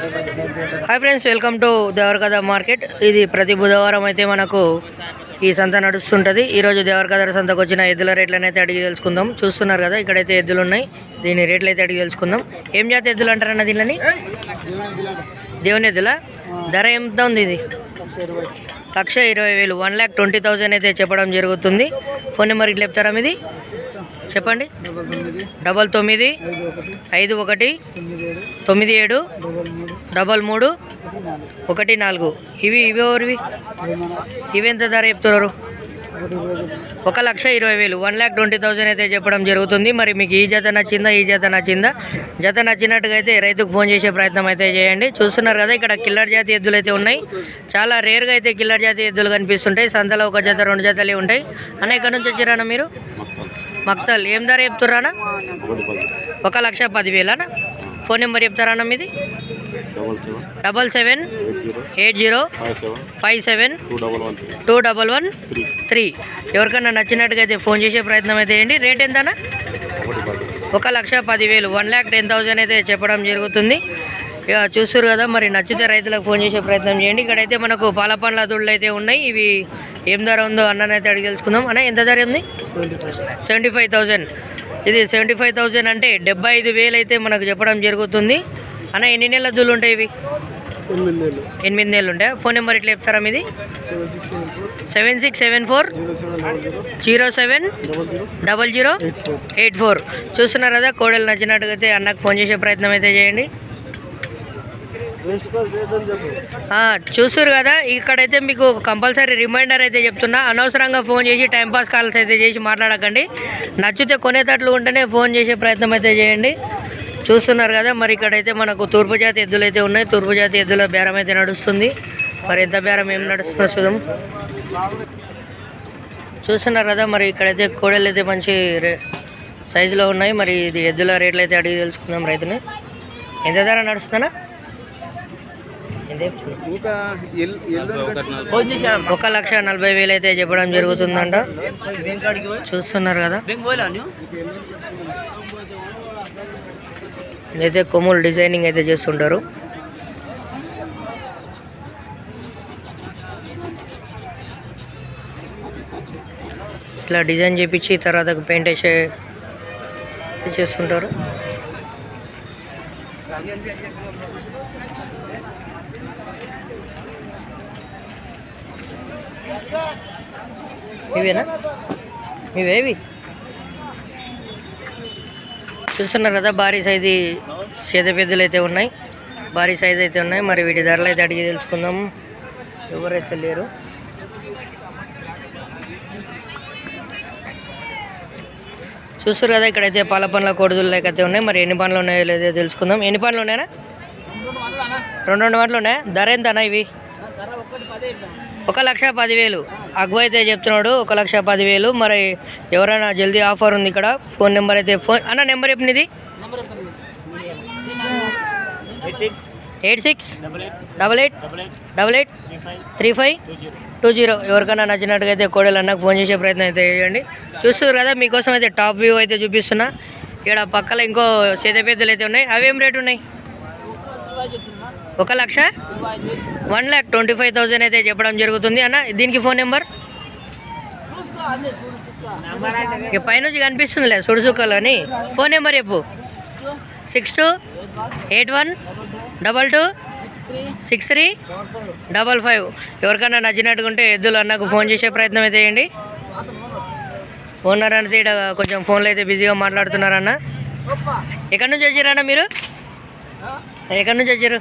Hi friends welcome to Devarakadra market ఇది ప్రతి బుధవారం అయితే మనకు ఈ సంత నడుస్తుంటుంది. ఈరోజు దేవరకథ సంతకు వచ్చిన ఎద్దుల రేట్లను అయితే అడిగి తెలుసుకుందాం. చూస్తున్నారు కదా ఇక్కడైతే ఎద్దులు ఉన్నాయి. దీని రేట్లు అయితే అడిగి తెలుసుకుందాం. ఏం జాతి ఎద్దులు అంటారన్న దీనిని? దేవుని ఎద్దుల? ధర ఎంత ఉంది ఇది? లక్ష ఇరవై వేలు. వన్ ల్యాక్ ట్వంటీ థౌజండ్ అయితే చెప్పడం జరుగుతుంది. ఫోన్ నెంబర్ ఇట్లా చెప్తారా మీది? చెప్పండి. డబల్ తొమ్మిది. ఐదు ఒకటి. తొమ్మిది ఏడు డబల్ మూడు ఒకటి నాలుగు. ఇవి ఇవి ఎవరివి? అది మన ఇవి ఎంత ధర చెప్తున్నారు. ఒక లక్ష ఇరవై వేలు. వన్ ల్యాక్ ట్వంటీ థౌసండ్ అయితే చెప్పడం జరుగుతుంది. మరి మీకు ఈ జత నచ్చిందా ఈ జత నచ్చిందా? జత నచ్చినట్టుగా అయితే రైతుకు ఫోన్ చేసే ప్రయత్నం అయితే చేయండి. చూస్తున్నారు కదా ఇక్కడ కిల్లర్ జాతి ఎద్దులు అయితే ఉన్నాయి. చాలా రేర్గా అయితే కిల్లర్ జాతి ఎద్దులు కనిపిస్తుంటాయి. సంతలో ఒక జత రెండు జతలే ఉంటాయి. అన్న ఇక్కడ నుంచి వచ్చిరానా మీరు? మక్తల్. ఏం ధర చెప్తురానా ఒక లక్ష పదివేలనా ఫోన్ నెంబర్ చెప్తారా మీది? Double seven double seven eight zero five seven two double one three two double one three three. ఎవరికైనా నచ్చినట్టుగా అయితే ఫోన్ చేసే ప్రయత్నం అయితే చేయండి. రేట్ ఎంతనా ఒక లక్ష పదివేలు. వన్ ల్యాక్ టెన్ థౌసండ్ అయితే చెప్పడం జరుగుతుంది. ఇక చూస్తారు కదా మరి నచ్చితే రైతులకు ఫోన్ చేసే ప్రయత్నం చేయండి. ఇక్కడైతే మనకు పాల పండ్ల దూడలు అయితే ఉన్నాయి. ఇవి ఏం ధర ఉందో అన్ననైతే అడిగి తెలుసుకుందాం. అన్న ఎంత ధర ఉంది? Seventy five thousand. ఇది సెవెంటీ ఫైవ్ థౌజండ్ అంటే డెబ్బై ఐదు వేలు అయితే మనకు చెప్పడం జరుగుతుంది. అన్న ఎన్ని నెలల దూలు ఉంటాయి ఇవి? ఎనిమిది నెలలు. ఉంటాయి? ఫోన్ నెంబర్ ఇట్లా చెప్తారా మీది? Seven six seven four zero seven double zero eight four చూస్తున్నారు కదా కోడలు నచ్చినట్టుగా అయితే అన్నకు ఫోన్ చేసే ప్రయత్నం అయితే చేయండి. చూసారు కదా ఇక్కడైతే మీకు కంపల్సరీ రిమైండర్ అయితే చెప్తున్నా. అనవసరంగా ఫోన్ చేసి టైంపాస్ కాల్స్ అయితే చేసి మాట్లాడకండి. నచ్చితే కొనేటట్లు ఉంటేనే ఫోన్ చేసే ప్రయత్నం అయితే చేయండి. చూస్తున్నారు కదా మరి ఇక్కడైతే మనకు తూర్పు జాతి ఎద్దులు అయితే ఉన్నాయి. తూర్పు జాతి ఎద్దుల బేరం అయితే నడుస్తుంది. మరి ఎంత బేరం ఏం నడుస్తుందో చూద్దాం. చూస్తున్నారు కదా మరి ఇక్కడైతే కోడలు అయితే మంచి రే సైజులో ఉన్నాయి. మరి ఇది ఎద్దుల రేట్లు అయితే అడిగి తెలుసుకుందాం రైతుని. ఎంత ధర నడుస్తుందనా ఎంత చెప్తున్నా? ఇంకా ఎల్ ఎల్లు ఒక లక్ష నలభై వేలు అయితే చెప్పడం జరుగుతుందంట. చూస్తున్నారు కదా. ఇదైతే కొమ్ములు డిజైనింగ్ అయితే చేస్తుంటారు. ఇట్లా డిజైన్ చేపించి తర్వాత పెయింట్ వేసే చేస్తుంటారు. ఇవేనా? ఇవేవి? చూస్తున్నారు కదా భారీ సైజు చేత పెద్దలు అయితే ఉన్నాయి. భారీ సైజు అయితే ఉన్నాయి. మరి వీటి ధరలు అయితే అడిగి తెలుసుకుందాం. ఎవరైతే లేరు. చూస్తారు కదా ఇక్కడైతే పాల పండ్ల కోడుదులు అయితే ఉన్నాయి. మరి ఎన్ని పండ్లు ఉన్నాయో లేదో తెలుసుకుందాం. ఎన్ని పండ్లు ఉన్నాయనా రెండు రెండు పండ్లు ఉన్నాయా? ధర ఎంతనా ఇవి? ఒక లక్ష పదివేలు. అగ్వ అయితే చెప్తున్నాడు ఒక లక్ష పదివేలు. మరి ఎవరైనా జల్దీ ఆఫర్ ఉంది ఇక్కడ? ఫోన్ నెంబర్ అయితే ఫోన్ అన్న నెంబర్ చెప్పినది eight six double eight double eight three five two zero. ఎవరికైనా నచ్చినట్టుగా అయితే కోడలు అన్నకు ఫోన్ చేసే ప్రయత్నం అయితే చేయండి. చూస్తున్నారు కదా మీకోసం అయితే టాప్ వ్యూ అయితే చూపిస్తున్నా. ఇక్కడ పక్కల ఇంకో చేత పెద్దలు అయితే ఉన్నాయి. అవేం రేట్ ఉన్నాయి? ఒక లక్ష? One lakh twenty five thousand అయితే చెప్పడం జరుగుతుంది. అన్న దీనికి ఫోన్ నెంబర్? ఇక పైనుంచి కనిపిస్తుందిలే సుడుసుక్కలు అని ఫోన్ నెంబర్ చెప్పు. Six two eight one double two six three double five. ఎవరికైనా నచ్చినట్టుకుంటే ఎద్దులు అన్నకు ఫోన్ చేసే ప్రయత్నం అయితే చేయండి. ఓనర్ అనేది ఇక్కడ కొంచెం ఫోన్లో అయితే బిజీగా మాట్లాడుతున్నారన్న. ఎక్కడి నుంచి వచ్చారన్న మీరు? ఎక్కడి నుంచి వచ్చారు?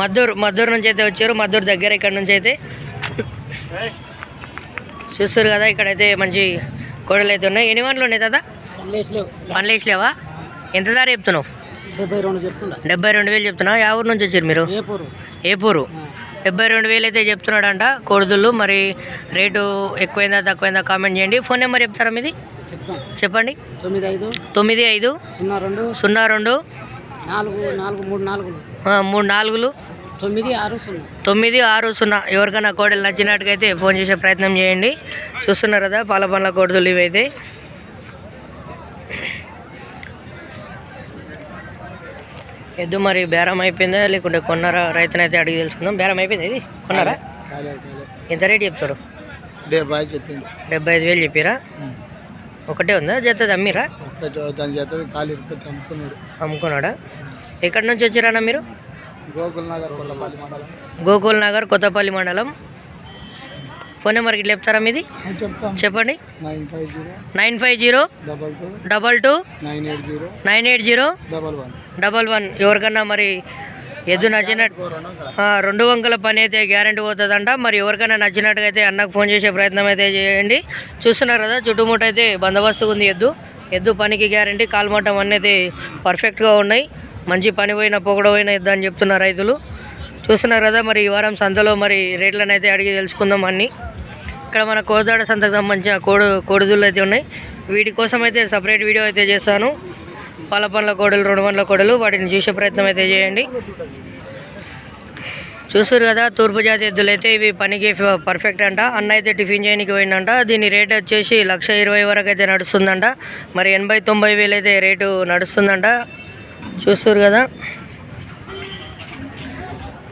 మద్దూరు మద్దూరు నుంచి అయితే వచ్చారు. మద్దూరు దగ్గర ఇక్కడ నుంచి అయితే చూస్తారు కదా ఇక్కడైతే మంచి కోడలు అయితే ఉన్నాయి. ఎన్ని వంటలు ఉన్నాయి కదా పనిలేట్లేవు పనులు వేసలేవా ఎంత ధర చెప్తున్నావు? డెబ్బై రెండు చెప్తుండ డెబ్బై రెండు వేలు చెప్తున్నావు. యా ఊరు నుంచి వచ్చారు మీరు? ఏ పూరు ఏ పూరు డెబ్బై రెండు వేలు అయితే చెప్తున్నాడంట కోడుదులు మరి రేటు ఎక్కువైందా తక్కువైందా కామెంట్ చేయండి. ఫోన్ నెంబర్ చెప్తారా మీది? చెప్పండి. తొమ్మిది ఐదు తొమ్మిది ఐదు సున్నా రెండు సున్నా రెండు నాలుగు నాలుగు మూడు నాలుగులు ఆ, మూడు నాలుగులు. తొమ్మిది ఆరు సున్నా. తొమ్మిది ఆరు సున్నా. ఎవరికైనా కోడలు నచ్చినట్టుగైతే ఫోన్ చేసే ప్రయత్నం చేయండి. చూస్తున్నారు కదా పాల పండ్ల కోడలు ఇవైతే. ఎద్దు మరి బేరం అయిపోయిందా? లేకుంటే కొన్నారా? రైతునైతే అడిగి తెలుసుకుందాం. బేరం అయిపోయింది ఇది? కొన్నారా? ఎంత రేట్ చెప్తాడు డెబ్బై చెప్పిండు. డెబ్బై ఐదు వేలు చెప్పిరా? ఒకటే ఉందా? జతది అమ్మిరా? ఒకటి దాని చేత ఖాళీ ఇరుపతి అమ్ముకున్నాడు. అమ్ముకున్నాడా? ఎక్కడి నుంచి వచ్చిరానా మీరు? గోకుల్ నగర్ కొల్లపల్లి మండలం. గోకుల్ నగర్ కొత్తపల్లి మండలం. ఫోన్ నెంబర్కి ఇట్లా చెప్తారా మీది? చెప్పండి. Nine five zero. Double two. Nine eight zero. Double one. ఎవరికన్నా మరి ఎద్దు నచ్చినట్టు రెండు వంకల పని అయితే గ్యారంటీ పోతుందంట. మరి ఎవరికైనా నచ్చినట్టుగా అయితే అన్నకు ఫోన్ చేసే ప్రయత్నం అయితే చేయండి. చూస్తున్నారు కదా చుట్టుముట్టు అయితే బందోబస్తుగా ఉంది ఎద్దు. ఎద్దు పనికి గ్యారంటీ కాల్మట్టం అన్నీ అయితే పర్ఫెక్ట్గా ఉన్నాయి. మంచి పని పోయిన పొగడ పోయినా ఇద్దని చెప్తున్నారు రైతులు. చూస్తున్నారు కదా మరి ఈ వారం సంతలో మరి రేట్లను అయితే అడిగి తెలుసుకుందాం అన్నీ. ఇక్కడ మన కోదాడ సంతకు సంబంధించిన కోడు కోడిదులు అయితే ఉన్నాయి. వీటి కోసం అయితే సపరేట్ వీడియో అయితే చేస్తాను. పాల పండ్ల కోడలు రెండు పండ్ల కోడలు వాటిని చూసే ప్రయత్నం అయితే చేయండి. చూస్తారు కదా తూర్పు జాతి ఎద్దులు అయితే ఇవి పనికి పర్ఫెక్ట్ అంట. అన్న అయితే టిఫిన్ చేయడానికి పోయిందంట. దీని రేట్ వచ్చేసి లక్ష ఇరవై వరకు అయితే నడుస్తుందంట. మరి ఎనభై తొంభై వేలు అయితే రేటు నడుస్తుందంట. చూస్తారు కదా?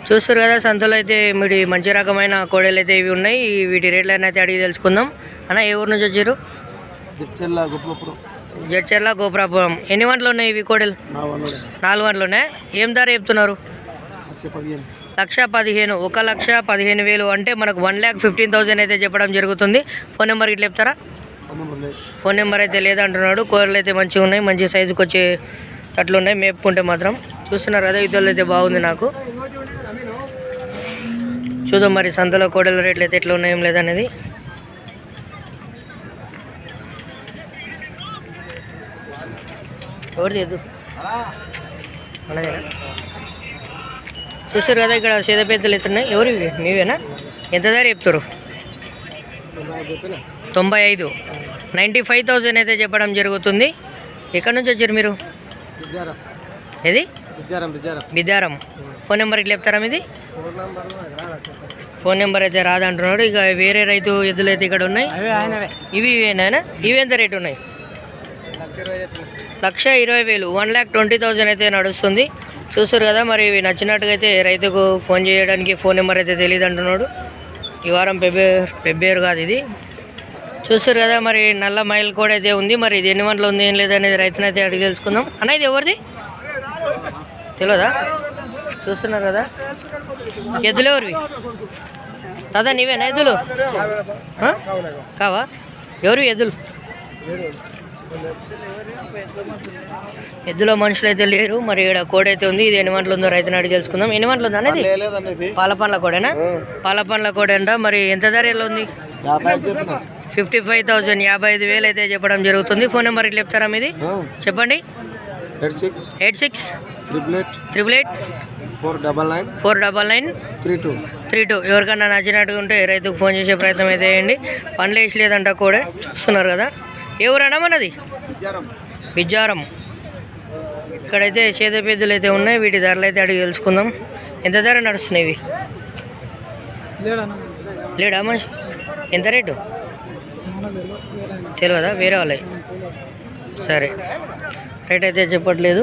చూస్తారు కదా సంతలో అయితే వీటి మంచి రకమైన కోడలు అయితే ఇవి ఉన్నాయి. వీటి రేట్లను అయితే అడిగి తెలుసుకుందాం. అన్న ఏ ఊరు నుంచి వచ్చారు? జడ్చర్ల గోపురాపురం ఎన్ని వంటలు ఉన్నాయి ఇవి కోడలు? నాలుగు వంటలు ఉన్నాయి. ఏం ధర చెప్తున్నారు? లక్ష పదిహేను. ఒక లక్ష పదిహేను వేలు అంటే మనకు వన్ ల్యాక్ ఫిఫ్టీన్ థౌసండ్ అయితే చెప్పడం జరుగుతుంది. ఫోన్ నెంబర్ ఇట్లా చెప్తారా? ఫోన్ నెంబర్ అయితే లేదంటున్నాడు. కూరలు అయితే మంచిగా ఉన్నాయి. మంచి సైజుకి వచ్చే తట్లు ఉన్నాయి మేపుకుంటే మాత్రం చూస్తున్నారు కదా ఇతరులు అయితే బాగుంది నాకు. చూద్దాం మరి సంతలో కోడల రేట్లు అయితే ఎట్లా ఉన్నాయో లేదనేది. ఎవరు చేయదు మనదేనా? చూస్తారు కదా ఇక్కడ సీద పెద్దలు ఎత్తున్నాయి. ఎవరు మీవేనా? ఎంత ధర చెప్తారు? తొంభై ఐదు. నైంటీ ఫైవ్ థౌజండ్ అయితే చెప్పడం జరుగుతుంది. ఎక్కడి నుంచి వచ్చారు మీరు? ఏది? బిద్దారం ఫోన్ నెంబర్ ఇట్లా చెప్తారా మీది? ఫోన్ నంబర్ అయితే రాదంటున్నాడు. ఇక వేరే రైతు ఎద్దులు అయితే ఇక్కడ ఉన్నాయి. ఇవి ఇవేనా ఇవి ఎంత రేట్ ఉన్నాయి? లక్ష ఇరవై వేలు. వన్ ల్యాక్ ట్వంటీ థౌజండ్ అయితే నడుస్తుంది. చూస్తారు కదా మరి ఇవి నచ్చినట్టుగా అయితే రైతుకు ఫోన్ చేయడానికి ఫోన్ నెంబర్ అయితే తెలియదు అంటున్నాడు ఈ వారం పెబ్బేరు పెబ్బేరు కాదు ఇది. చూస్తారు కదా మరి నల్ల మైల్ కూడా అయితే ఉంది. మరి ఇది ఎన్ని వంటలు ఉంది ఏం లేదనేది రైతునైతే అడిగి తెలుసుకుందాం. అన్న ఇది ఎవరిది? తెలియదా చూస్తున్నారు కదా. ఎద్దులు ఎవరివి? దాదా నీవేనా ఎద్దులు? కావా? ఎవరు ఎద్దులు? ఎద్దులో మనుషులు అయితే లేరు మరి ఇక్కడ కోడ అయితే ఉంది. ఇది ఎన్ని వంటలు ఉందో రైతుని అడిగి తెలుసుకుందాం. ఎన్ని వంటలు ఉందా అనేది పాల పండ్ల కోడేనా? పాల పండ్ల మరి ఎంత ధర ఎలా ఉంది? ఫిఫ్టీ ఫైవ్ థౌసండ్ యాభై ఐదు వేలు అయితే చెప్పడం జరుగుతుంది. ఫోన్ నెంబర్ ఇట్లా చెప్తారా మీది? చెప్పండి. Eight six eight six triple eight triple eight four double nine four double nine three two three two. ఎవరికన్నా నచ్చినట్టుగా ఉంటే రైతుకు ఫోన్ చేసే ప్రయత్నం అయితే చేయండి. పండ్లు వేసి లేదంట కూడా. చూస్తున్నారు కదా. ఎవరన్నా మనది? బిజ్జారం ఇక్కడైతే చేద పెద్దలు అయితే ఉన్నాయి. వీటి ధరలు అయితే అడిగి తెలుసుకుందాం. ఎంత ధర నడుస్తున్నాయి ఇవి? లేడా మనిషి ఎంత రేటు? తెలియదా? వేరే వాళ్ళవి సరే. రేట్ అయితే చెప్పట్లేదు.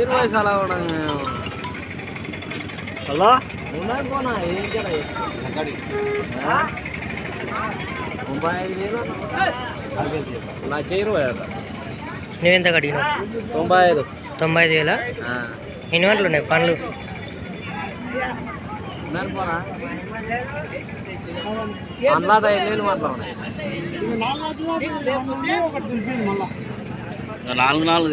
ఇరవై సాల హలో? తొంభై ఐదు వేలు నా నువ్వెంత కడిగినావు తొంభై ఐదు. తొంభై ఐదు వేల? ఎన్ని వంటలు ఉన్నాయి పండ్లు? పోనా అందులో ఐదు వేలు మాట్లాడు? నాలుగు నాలుగు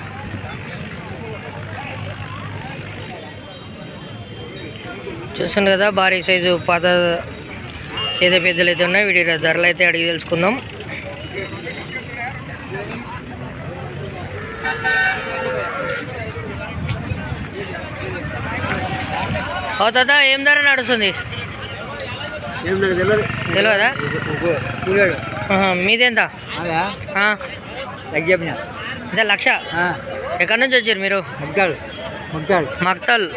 చూస్తుంది కదా భారీ సైజు పాత సేద పెద్దలు అయితే ఉన్నాయి. వీటి ధరలు అయితే అడిగి తెలుసుకుందాం. ఓ తాత ఏం ధర నడుస్తుంది? తెలియదు మీదెంత? ఇదే లక్ష? ఎక్కడి నుంచి వచ్చారు మీరు? మక్తల్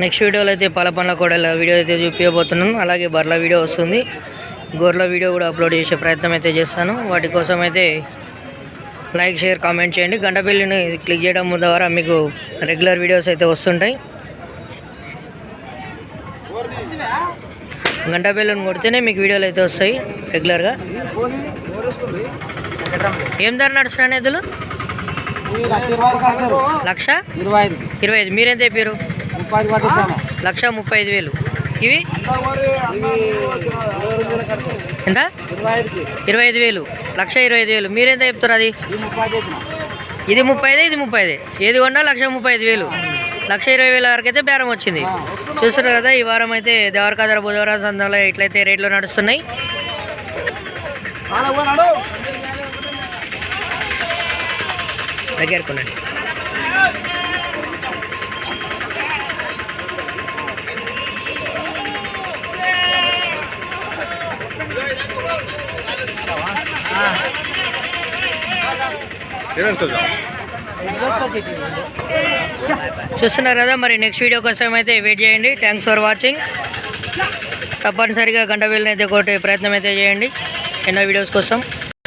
నెక్స్ట్ వీడియోలో అయితే పల పండ్ల కూడా వీడియో అయితే చూపించబోతున్నాను అలాగే బర్ల వీడియో వస్తుంది. గొర్రెల వీడియో కూడా అప్లోడ్ చేసే ప్రయత్నం అయితే చేస్తాను. వాటి కోసం అయితే లైక్ షేర్ కామెంట్ చేయండి. గంట బిల్లుని క్లిక్ చేయడం ద్వారా మీకు రెగ్యులర్ వీడియోస్ అయితే వస్తుంటాయి. గంట బిల్లుని కొడితేనే మీకు వీడియోలు అయితే వస్తాయి రెగ్యులర్గా ఏం ధర నడుస్తున్నాయి ఎద్దులు లక్ష ఇరవై ఐదు ఇరవై ఐదు. మీరెంత చెప్పారు? లక్ష ముప్పై ఐదు వేలు. ఇవి? ఎంత? ఇరవై ఐదు వేలు. లక్ష ఇరవై ఐదు వేలు. మీరెంత చెప్తారు అది? ఇది ముప్పై ఐదు ఇది ముప్పై ఐదు ఏది కొన్నా లక్ష ముప్పై ఐదు వేలు. లక్ష ఇరవై వేల వరకు అయితే బేరం వచ్చింది. చూస్తున్నారు కదా ఈ వారం అయితే దేవరకాదర బుధవారం సందంలో ఇట్లయితే రేట్లు నడుస్తున్నాయి. దగ్గరకున్నాండి చూస్తున్నారు కదా మరి నెక్స్ట్ వీడియో కోసం అయితే వెయిట్ చేయండి. థ్యాంక్స్ ఫర్ వాచింగ్ తప్పనిసరిగా గంట వీళ్ళని అయితే కొట్టే ప్రయత్నం అయితే చేయండి. ఎన్నో వీడియోస్ కోసం.